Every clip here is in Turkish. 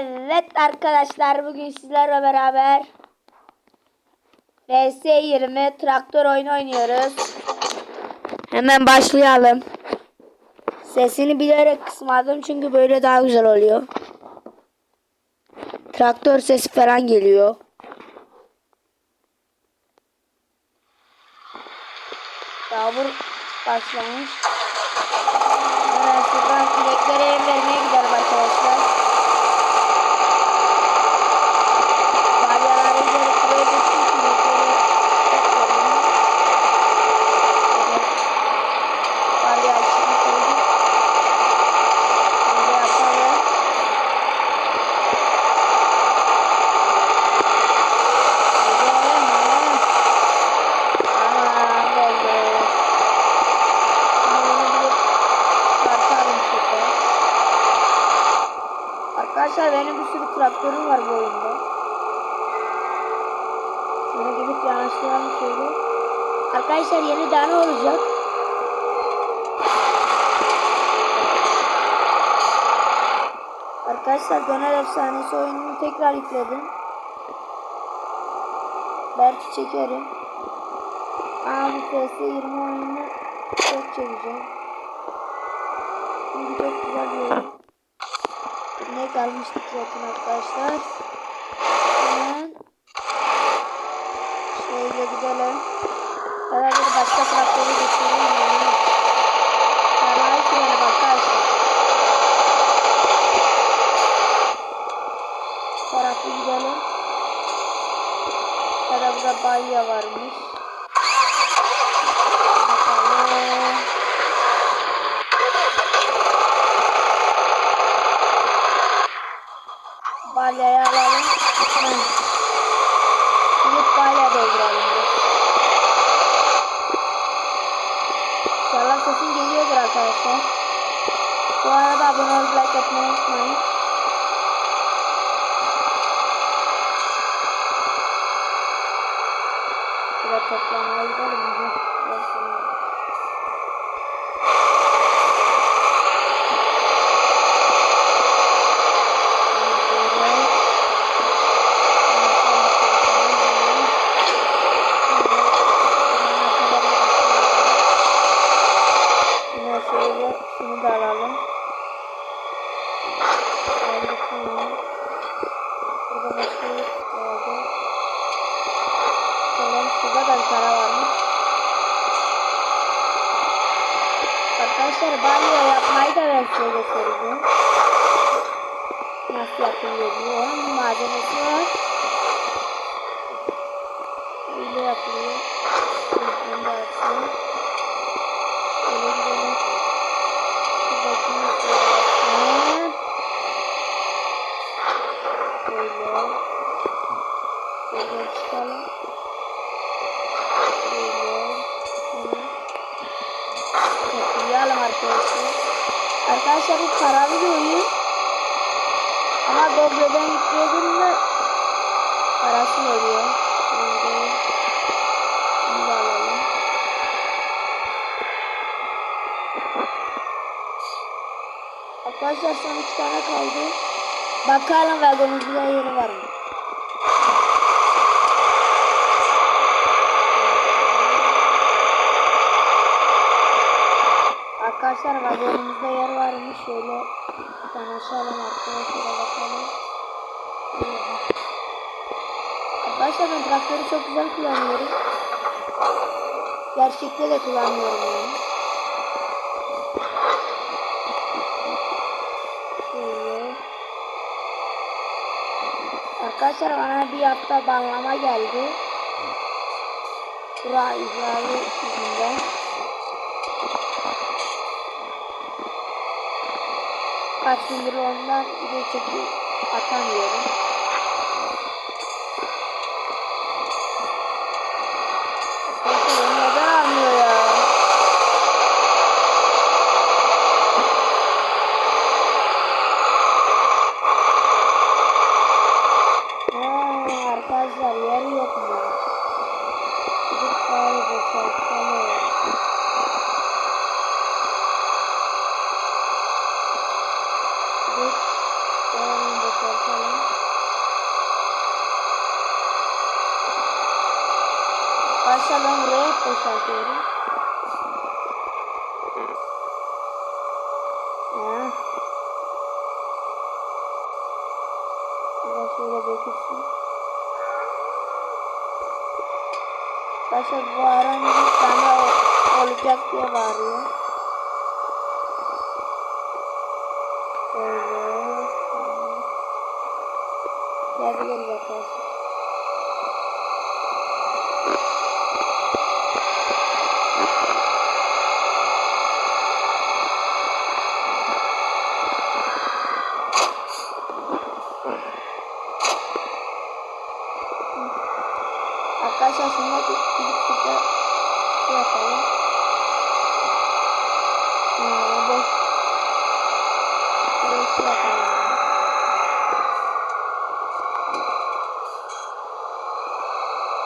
Evet arkadaşlar bugün sizlerle beraber VS20 traktör oyunu oynuyoruz. Hemen başlayalım. Sesini bilerek kısmadım çünkü böyle daha güzel oluyor. Traktör sesi falan geliyor. Yağmur başlamış. Hemen şuradan ineklere yem gidelim arkadaşlar. Balyaları gelip buraya düştük inekleri toplayalım. Evet. Balya içine koyduk. Böyle yapalım. Gidelim, gidelim. Tamam oldu. Şimdi bunu bir çıkartalım şurada. Arkadaşlar benim bir sürü traktörüm var bu oyunda. Şöyle gidip yanaştıralım şöyle. Arkadaşlar yeni tane olacak. Arkadaşlar Döner Efsanesi oyununu tekrar yükledim. Belki çekerim. Aa bu PS20 oyununu çok çekeceğim. Çünkü çok güzel bir oyun. Ne kalmıştık zaten arkadaşlar. Hemen şöyle gidelim. Beraber başka traktörü geçelim. Tarlayı sürelim arkadaşlar. Tarafı gidelim. Burada balya varmış. Bakalım. Balyayı alalım. Gidip balya dolduralım. İnşallah sesim geliyordur arkadaşlar. Bu arada abone olup like atmayı unutmayın. Şurada toplamaya gidelim başka yok kaldı. Bakalım şurada da bir para varmış. Arkadaşlar balya yapmayı da ben size göstereceğim. Nasıl yapılıyor bu? Onun malzemesi var. Öyle yapılıyor. Bunu da açayım. Toplayalım arkadaşlar. Bu paralı bir oyun. Ama Google'den yükledim de parası oluyor. Bunu da alalım. Arkadaşlar son iki tane kaldı. Bakalım vagonumuzda yeri var mı? Arkadaşlar vagonumuzda yer varmış. Şöyle yanaşalım arkadaşlar bakalım. Oha. Arkadaşlar ben traktörü çok güzel kullanıyorum. Gerçekte de kullanıyorum yani. Şöyle. Arkadaşlar bana bir hafta banlama geldi. Bura ihlali yüzünden. Kaç gündür ondan video çekip atamıyorum. Arkadaşlar beni neden almıyor ya? Ha, arkadaşlar yer yok mu? Gidip bari boşaltalım. Bakalım. Başta ben buraya boşaltıyorum. Ya. Biraz şöyle dökülsün. Tane ol- olacak diye bağırıyor. Şöyle. Arkadaşlar bir gidip burada şey yapalım. Ee, boş. Buraya şey yapalım.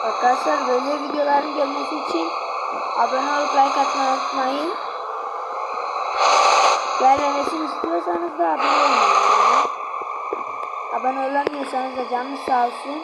Arkadaşlar böyle videoların gelmesi için abone olup like atmayı unutmayın. Gelmemesini istiyorsanız da abone yani. Abone olamıyorsanız da canınız sağ olsun.